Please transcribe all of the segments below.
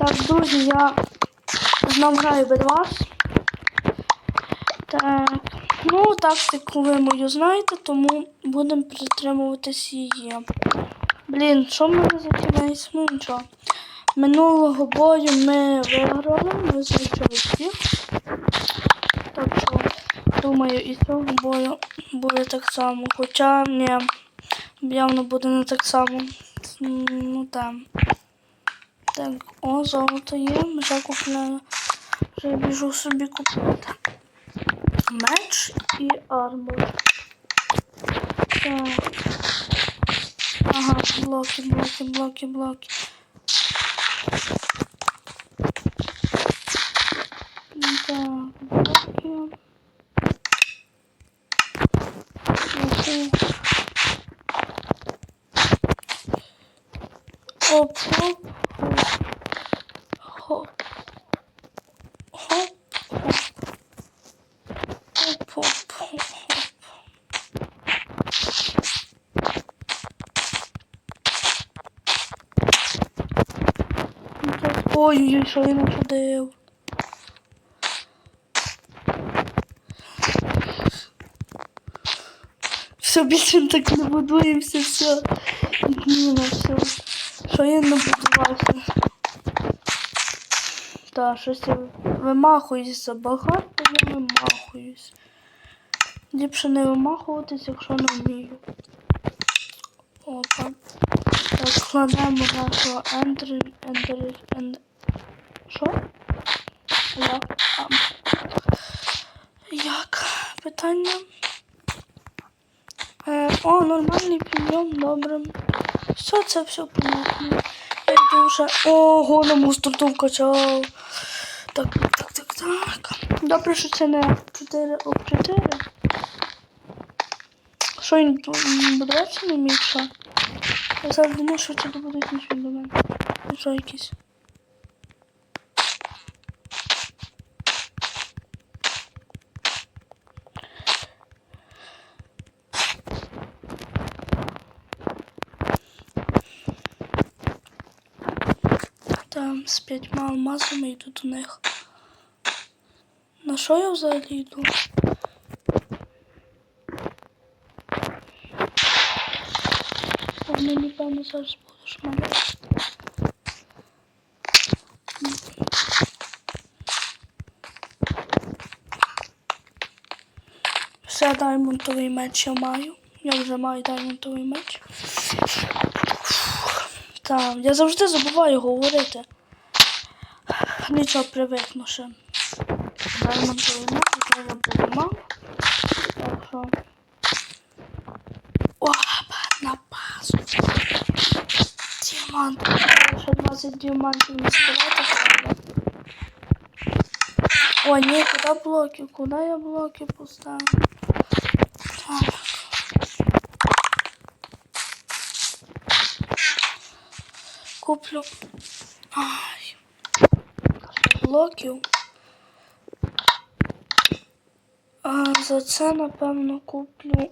Так, друзі, я знов граю без вас. Так, ну, тактику ви мою знаєте, тому будемо притримуватись її. Блін, що в мене за кінець? Ну нічого. Минулого бою ми виграли, ми знищили всіх. Так що, думаю, і цього бою буде так само. Хоча ні, явно буде не так само. Ну там. Так, о, золото є, вже купляю. Вже біжу собі купити. Меч і армор. Так. Ага, блоки, блоки, блоки, блоки. Ой-ой-ой, що я начудив. Все, більше так не будуємося, все. Ні, на все. Що я не будувався? Та, щось я вимахуюся багато, я вимахуюсь. Ліпше не вимахуватись, якщо не вмію. Опа. Так, кладемо нашого ендер... ендер... ендер... Що? Як? А. Як? Питання? Е, о, нормальний підйом, добре. Все, це все понятно. Я йду вже... Ого, на мустроту вкачав. Так, так, так, так. Добре, що це не 4 об 4. Що він будуватися не міг, що? Я зараз думаю, що це буде нічого до мене. Що якісь? Там з п'ятьма алмазами йду до них. На що я взагалі йду? Вони, напевно, зараз будеш мене. Все, даймонтовий меч я маю. Я вже маю даймонтовий меч. Так, я завжди забуваю говорити. Нічого привикну ще. Даймонтовий меч, який я буду мав. Так що. Опа, на базу. Діамант. Ще 20 діамантів не треба. О, ні, куди блоки? Куди я блоки поставив? Так. Куплю. Блоків. А за це, напевно, куплю.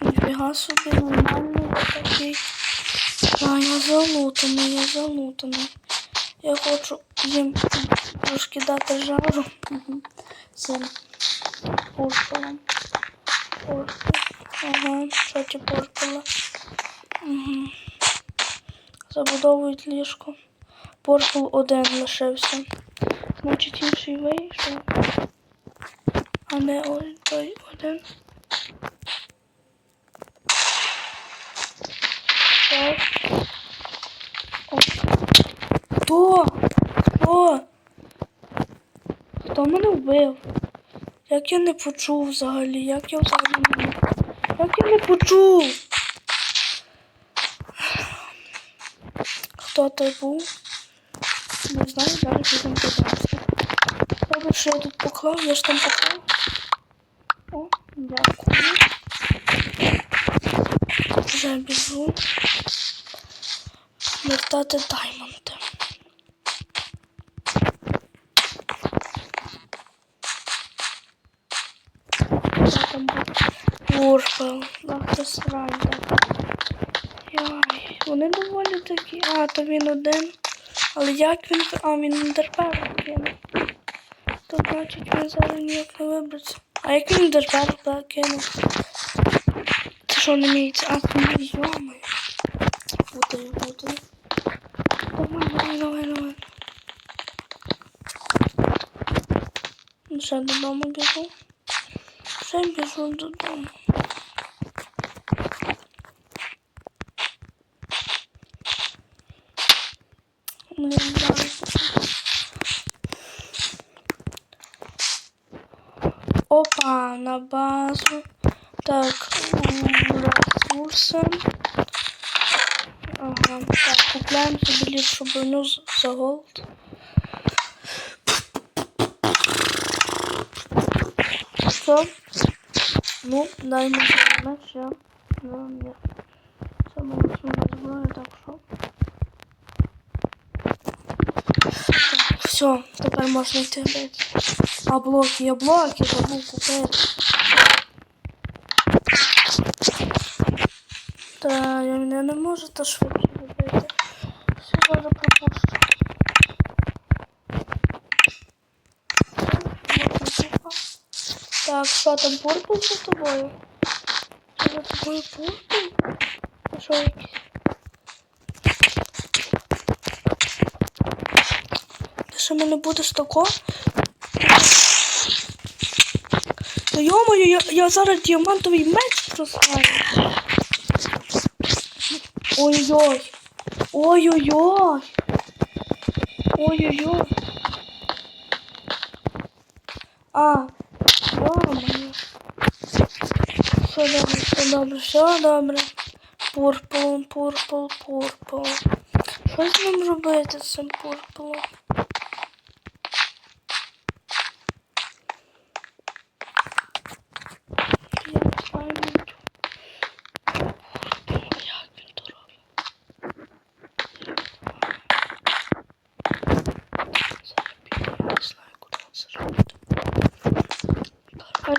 Ніфіга собі нормальний такий. А, я залутаний, я залутаний. Я хочу їм трошки дати жару. Угу. Цим поршелем. Ага, що ті поршели. Угу. Забудовують ліжко. Поршел один лишився. Значить інший вийшов. А не ось той один. Так. О. Хто? Хто? Хто мене вбив? Як я не почув взагалі? Як я взагалі не... Як я не почув? Хто той був? Не знаю, зараз будемо подивитися. Добре, що я тут поклав, я ж там поклав. О, дякую. Вже біжу. Вертати даймонди. Що там буде? Урфел. Ах, ти срань. так. Вони доволі такі. А, то він один. Але як він. А, він ендерпер кинув. То значить він зараз ніяк не вибереться. А як він ендерпер кинув? Це що не міється? А, не йомай. Путаю, путаю. Давай, давай, давай, давай. Вже додому біжу. Вже біжу додому. Блін, зараз. Опа, на базу. Так, м, ресурси. Ага, так, купляємо собі ліпшу броню за голд. Що? Ну, дай меч, я. Ну, ні. Це моя основна зброя, так що. Так, все, тепер можна йти бити. А блоки, я блоки забув купити. Та я мене не можу та швидше робити. Все зараз пропущу. Так, що там пурпл за тобою? Що за тобою пурпл? Що Ти мене будеш тако? Та йомаю, я, я зараз діамантовий меч просваю. Ой-ой-ой. Ой-ой-ой. Ой-ой-ой. А, йо-моє. Все добре, все добре, все добре. Пурпл, пурпл, пурпл. Що з ним робити з цим пурплом?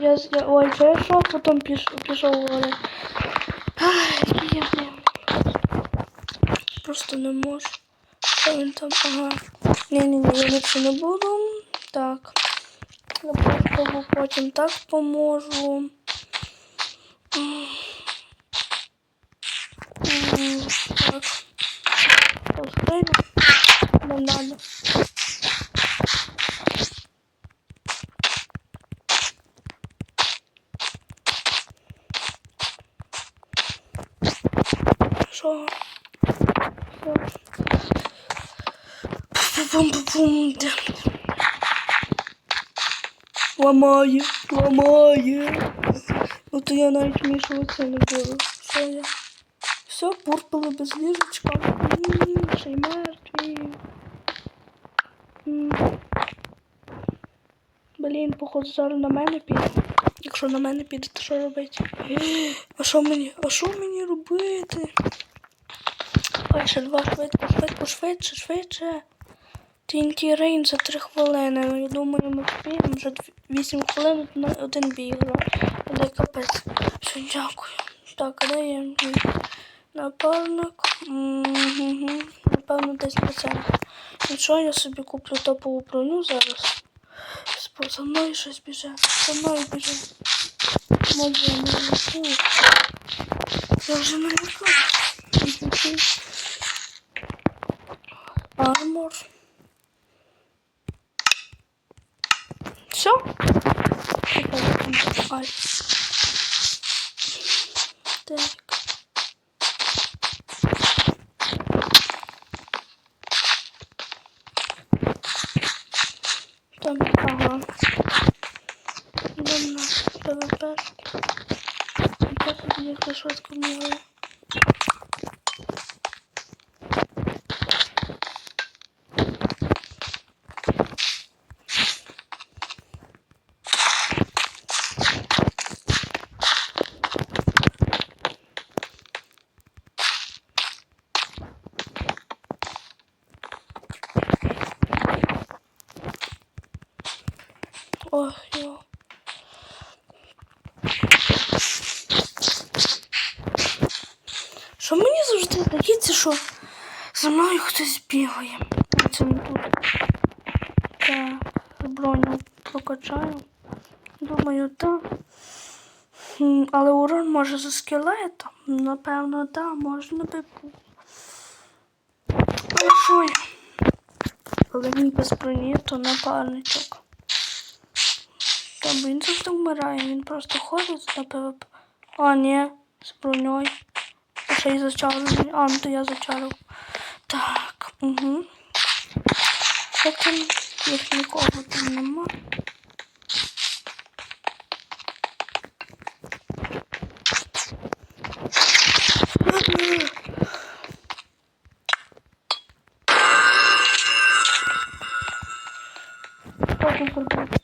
я, з- я ой, це я що потім піш, пішов говорити. Ай, який я блін. Просто не можу. Що він там? Ага. Ні-ні-ні, я ліпше не буду. Так. Я просто потім так поможу. М. М, Так. Поспину. Не надо. Що? Пум-пум-пум. Ламає, ламає. Ну то я навіть вмішуватися не буду. Що я? Все, пурпили без ліжечка. Ще й мертві. Блін, походу зараз на мене піде. Якщо на мене піде, то що робити? А що мені? А що мені робити? Ой, два швидко, швидко, швидше, швидше. TNT Rain за 3 хвилини. Ну, Я думаю, ми вспіємо вже 8 хвилин на один бій гра. Але капець. Все, дякую. Так, де є мій напарник? Напевно, десь на центрі. Ну я собі куплю топову броню зараз. За мною щось біже. За мною біже. Може, я не лечу. Я вже не лечу. Армор. Все? Так. Там, ага. Йдемо на ПВП. Я собі як Ох, йо. що за мною хтось бігає. Це не тут. Так, броню прокачаю. Думаю, так. Але урон може за скелетом. Напевно, так, можна би. Але що я? Але він без броні, то напарничок. Та бо він завжди вмирає, він просто ходить на ПВП. А, ні, з броньою. Ще й зачарований. А, ну то я зачарив. Так, угу. Що там? Їх нікого там нема. Хто це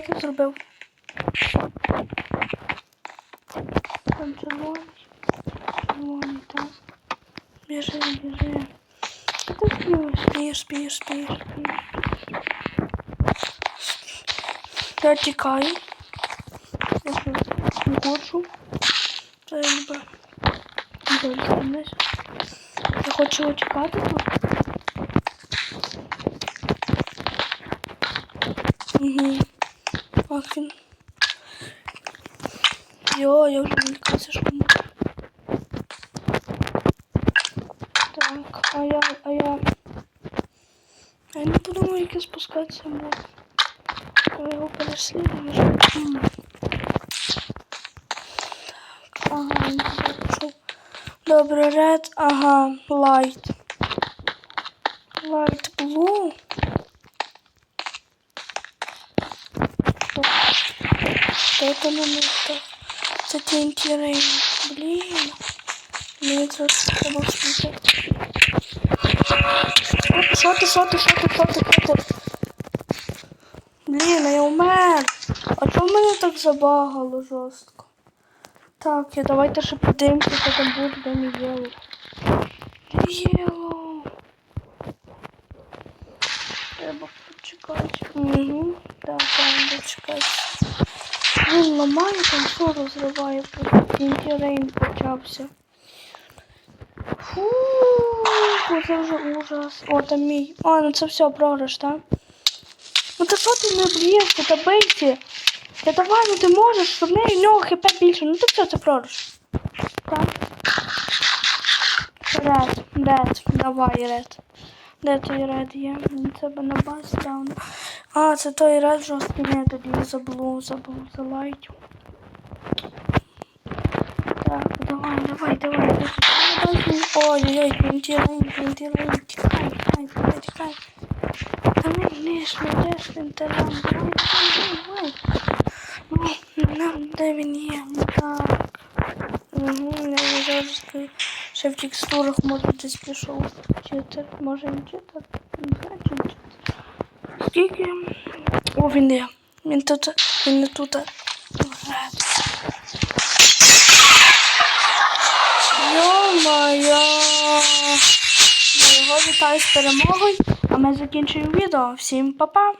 це зробив? Там червоний. Червоний, так. Біжи, біжи. Ти спієш, спієш, спієш, спієш. Я тікаю. Я щось не хочу. Це якби. Добре, знаєш. Я хочу утікати тут. Угу. Він. Йо, я вже відлікався шкому. Так, а я, а я. А я не подумав, як я спускатися буду. Я його переслідую. М. Так, ага, він пішов. Ред, ага, лайт. Лайт блу. Место? Це TNT Rain. Блін. Мені це треба вспити. Що ти, що ти, що ти, що ти, що я умер. А чому мене так забагало жорстко? Так, я давайте ще подивимося, що там буде, де мій єло. Треба почекати. Угу. Так, треба почекати. Він ламає, що розриває, просто почався. Фу, це вже ужас. О, там мій. А, ну це все програш, так? Ну та що ти не б'єш, та бийте. Та давай, ну ти можеш, щоб в нього хп більше. Ну то все, це програш. Так. Ред, ред, давай, ред. Де той ред є? Тебе на базі даун. А, це той ред жорсткий не тоді забув, забув, залайт. Так, давай, давай, давай. давай. Ой-ой-ой, він тірень. Тікай, тікай, тікай, тікай. Та не лиш, не лиш, він тиран. Давай, давай, давай. Ну, нам, де він є? Так. Угу, я жорсткий. Ще в текстурах може десь пішов читер. Може він читер? Не знаю, чи читер. Скільки? О, він є. Він тут, він не тут. Йо-моє! Його вітаю з перемогою, а ми закінчуємо відео. Всім па-па!